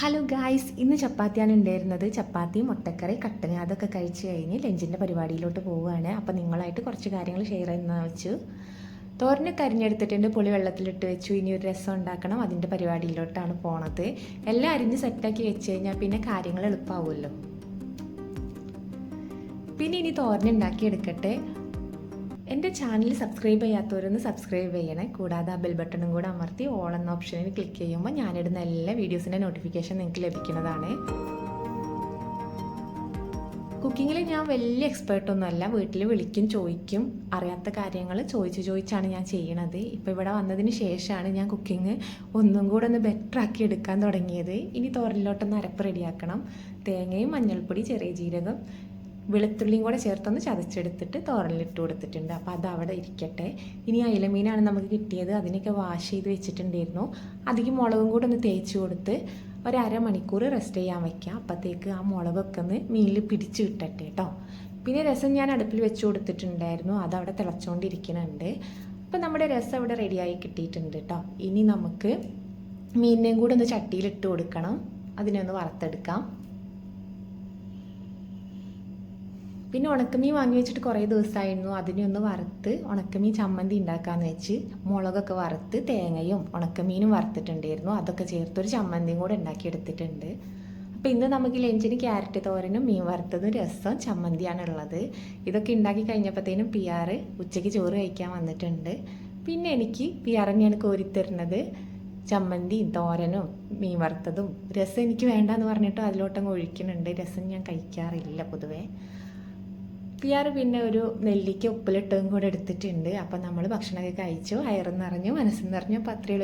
Hello guys ഇന്ന് ചപ്പാത്തിയാണ് ഉണ്ടായിരുന്നത്. ചപ്പാത്തി മുട്ടക്കറി കട്ടന അതൊക്കെ കഴിച്ച് കഴിഞ്ഞ് ലഞ്ചിന്റെ പരിപാടിയിലോട്ട് പോവുകയാണ്. അപ്പോൾ നിങ്ങളായിട്ട് കുറച്ച് കാര്യങ്ങൾ ഷെയർ ചെയ്യുന്ന വെച്ചു. തോരന് കരിഞ്ഞെടുത്തിട്ടുണ്ട്. പുളി വെള്ളത്തിലിട്ട് വെച്ചു. ഇനി ഒരു രസം ഉണ്ടാക്കണം. അതിന്റെ പരിപാടിയിലോട്ടാണ് പോണത്. എല്ലാം അരിഞ്ഞ് സെറ്റാക്കി വെച്ച് കഴിഞ്ഞാൽ പിന്നെ കാര്യങ്ങൾ എളുപ്പമാവുമല്ലോ പിന്നെ ഇനി തോരൻ ഉണ്ടാക്കി എടുക്കട്ടെ എന്റെ ചാനൽ സബ്സ്ക്രൈബ് ചെയ്യാത്തവരൊന്ന് സബ്സ്ക്രൈബ് ചെയ്യണേ. കൂടാതെ ആ ബെൽ ബട്ടണും കൂടെ അമർത്തി ഓൾ എന്ന ഓപ്ഷനിൽ ക്ലിക്ക് ചെയ്യുമ്പോൾ ഞാനിടുന്ന എല്ലാ വീഡിയോസിന്റെ നോട്ടിഫിക്കേഷൻ നിങ്ങൾക്ക് ലഭിക്കുന്നതാണ്. കുക്കിങ്ങിൽ ഞാൻ വലിയ എക്സ്പേർട്ടൊന്നുമല്ല വീട്ടിൽ വിളിക്കും ചോദിക്കും അറിയാത്ത കാര്യങ്ങൾ ചോദിച്ച് ചോദിച്ചാണ് ഞാൻ ചെയ്യണത്. ഇപ്പോൾ ഇവിടെ വന്നതിന് ശേഷമാണ് ഞാൻ കുക്കിംഗ് ഒന്നും കൂടെ ഒന്ന് ബെറ്റർ ആക്കി എടുക്കാൻ തുടങ്ങിയത്. ഇനി തോരലിലോട്ടൊന്ന് അരപ്പ് റെഡിയാക്കണം തേങ്ങയും മഞ്ഞൾപ്പൊടി ചെറിയ ജീരകം വെളുത്തുള്ളിയും കൂടെ ചേർത്തൊന്ന് ചതച്ചെടുത്തിട്ട് തോരനിലിട്ട് കൊടുത്തിട്ടുണ്ട്. അപ്പോൾ അത് അവിടെ ഇരിക്കട്ടെ. ഇനി അയിലമീനാണ് നമുക്ക് കിട്ടിയത്. അതിനൊക്കെ വാഷ് ചെയ്ത് വെച്ചിട്ടുണ്ടായിരുന്നു. അധികം മുളകും കൂടെ ഒന്ന് തേച്ച് കൊടുത്ത് ഒരു അരമണിക്കൂർ റെസ്റ്റ് ചെയ്യാൻ വയ്ക്കുക അപ്പോഴത്തേക്ക് ആ മുളകൊക്കെ ഒന്ന് മീനിൽ പിടിച്ച് കിട്ടട്ടെ കേട്ടോ പിന്നെ രസം ഞാൻ അടുപ്പിൽ വെച്ച് കൊടുത്തിട്ടുണ്ടായിരുന്നു. അതവിടെ തിളച്ചുകൊണ്ടിരിക്കുന്നുണ്ട് അപ്പോൾ നമ്മുടെ രസം ഇവിടെ റെഡിയായി കിട്ടിയിട്ടുണ്ട് കേട്ടോ ഇനി നമുക്ക് മീനിനെയും കൂടെ ഒന്ന് ചട്ടിയിലിട്ട് കൊടുക്കണം. അതിനെ ഒന്ന് വറുത്തെടുക്കാം. പിന്നെ ഉണക്കമീൻ വാങ്ങി വെച്ചിട്ട് കുറേ ദിവസമായിരുന്നു അതിനെ ഒന്ന് വറുത്ത് ഉണക്കമീൻ ചമ്മന്തി ഉണ്ടാക്കാന്ന് വെച്ച് മുളകൊക്കെ വറുത്ത് തേങ്ങയും ഉണക്കമീനും വറുത്തിട്ടുണ്ടായിരുന്നു. അതൊക്കെ ചേർത്തൊരു ചമ്മന്തിയും കൂടെ ഉണ്ടാക്കിയെടുത്തിട്ടുണ്ട്. അപ്പോൾ ഇന്ന് നമുക്ക് ലഞ്ചിന് ക്യാരറ്റ് തോരനും മീൻ വറുത്തതും രസം ചമ്മന്തിയാണ് ഉള്ളത്. ഇതൊക്കെ ഉണ്ടാക്കി കഴിഞ്ഞപ്പോഴത്തേനും പി ഉച്ചയ്ക്ക് ചോറ് കഴിക്കാൻ വന്നിട്ടുണ്ട്. പിന്നെ എനിക്ക് പി ആർ തന്നെയാണ് കോരിത്തരുന്നത്. ചമ്മന്തിയും തോരനും മീൻ വറുത്തതും. രസം എനിക്ക് വേണ്ടെന്ന് പറഞ്ഞിട്ട് അതിലോട്ടങ്ങ് ഒഴിക്കുന്നുണ്ട്. രസം ഞാൻ കഴിക്കാറില്ല പൊതുവേ. പിയാർ പിന്നെ ഒരു നെല്ലിക്ക ഉപ്പിലിട്ടതും കൂടെ എടുത്തിട്ടുണ്ട്. അപ്പം നമ്മൾ ഭക്ഷണമൊക്കെ കഴിച്ചു. അയറും നിറഞ്ഞു മനസ്സും നിറഞ്ഞു. പത്രികൾ